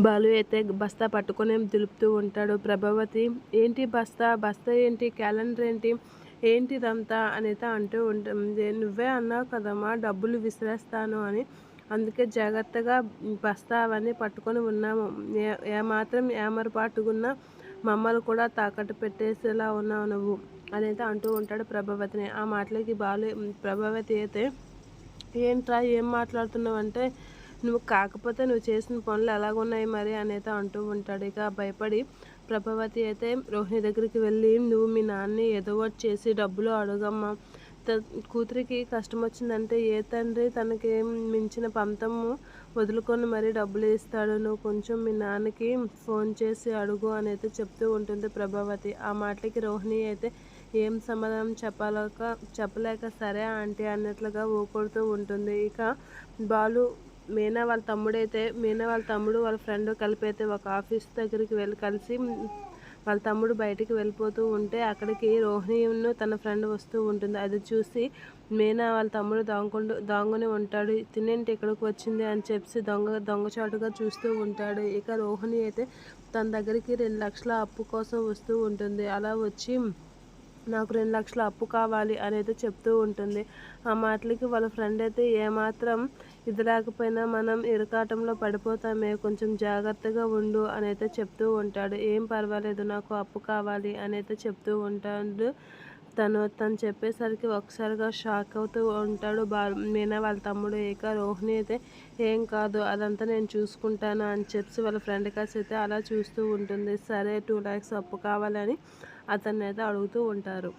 బాలు అయితే బస్తా పట్టుకొని దులుపుతూ ఉంటాడు. ప్రభావతి ఏంటి బస్తా? బస్తా ఏంటి? క్యాలెండర్ ఏంటి? ఏంటి ఇదంతా? అనేది అంటూ ఉంటుంది. నువ్వే అన్నావు కదమ్మా డబ్బులు విసిరేస్తాను అని. అందుకే జాగ్రత్తగా బస్తా అవన్నీ పట్టుకొని ఉన్నాము. ఏమాత్రం ఏమరపాటుకున్నా మమ్మల్ని కూడా తాకట్టు పెట్టేసేలా ఉన్నావు నువ్వు అనేది అంటూ ఉంటాడు ప్రభావతిని. ఆ మాటలకి బాలు ప్రభావతి అయితే ఏంట్రా? ఏం మాట్లాడుతున్నావు? అంటే నువ్వు కాకపోతే నువ్వు చేసిన పనులు ఎలాగున్నాయి మరి అనేది అంటూ ఉంటాడు. ఇక భయపడి ప్రభావతి అయితే రోహిణి దగ్గరికి వెళ్ళి నువ్వు మీ నాన్నని ఏదో ఒకటి చేసి డబ్బులు అడుగమ్మా. కూతురికి కష్టం వచ్చిందంటే ఏ తండ్రి తనకి మించిన పంతము వదులుకొని మరీ డబ్బులు ఇస్తాడు. నువ్వు కొంచెం మీ నాన్నకి ఫోన్ చేసి అడుగు అనేది చెప్తూ ఉంటుంది ప్రభావతి. ఆ మాటలకి రోహిణి అయితే ఏం సమాధానం చెప్పాలక చెప్పలేక సరే ఆంటీ అన్నట్లుగా ఊకొడుతూ ఉంటుంది. ఇక బాలు మీనా వాళ్ళ తమ్ముడైతే మీనా వాళ్ళ తమ్ముడు వాళ్ళ ఫ్రెండ్ కలిపి అయితే ఒక ఆఫీస్ దగ్గరికి వెళ్ళి కలిసి వాళ్ళ తమ్ముడు బయటికి వెళ్ళిపోతూ ఉంటే అక్కడికి రోహిణిను తన ఫ్రెండ్ వస్తూ ఉంటుంది. అది చూసి మీనా వాళ్ళ తమ్ముడు దాంగుండు దొంగని ఉంటాడు. తినేంటి ఇక్కడికి వచ్చింది అని చెప్పి దొంగ దొంగచాటుగా చూస్తూ ఉంటాడు. ఇక రోహిణి అయితే తన దగ్గరికి రెండు లక్షల అప్పు కోసం వస్తూ ఉంటుంది. అలా వచ్చి నాకు రెండు లక్షల అప్పు కావాలి అనేది చెప్తూ ఉంటుంది. ఆ మాటలకి వాళ్ళ ఫ్రెండ్ అయితే ఏమాత్రం ఇది లేకపోయినా మనం ఇరకాటంలో పడిపోతామే కొంచెం జాగ్రత్తగా ఉండు అనైతే చెప్తూ ఉంటాడు. ఏం పర్వాలేదు నాకు అప్పు కావాలి అనైతే చెప్తూ ఉంటాడు. తను తను చెప్పేసరికి ఒకసారిగా షాక్ అవుతూ ఉంటాడు బా మీనా వాళ్ళ తమ్ముడు ఏక రోహిణి అయితే ఏం కాదు అదంతా నేను చూసుకుంటాను అని చెప్పి వాళ్ళ ఫ్రెండ్ కాసి అయితే అలా చూస్తూ ఉంటుంది. సరే టూ ల్యాక్స్ అప్పు కావాలని అతన్ని అయితే అడుగుతూ ఉంటారు.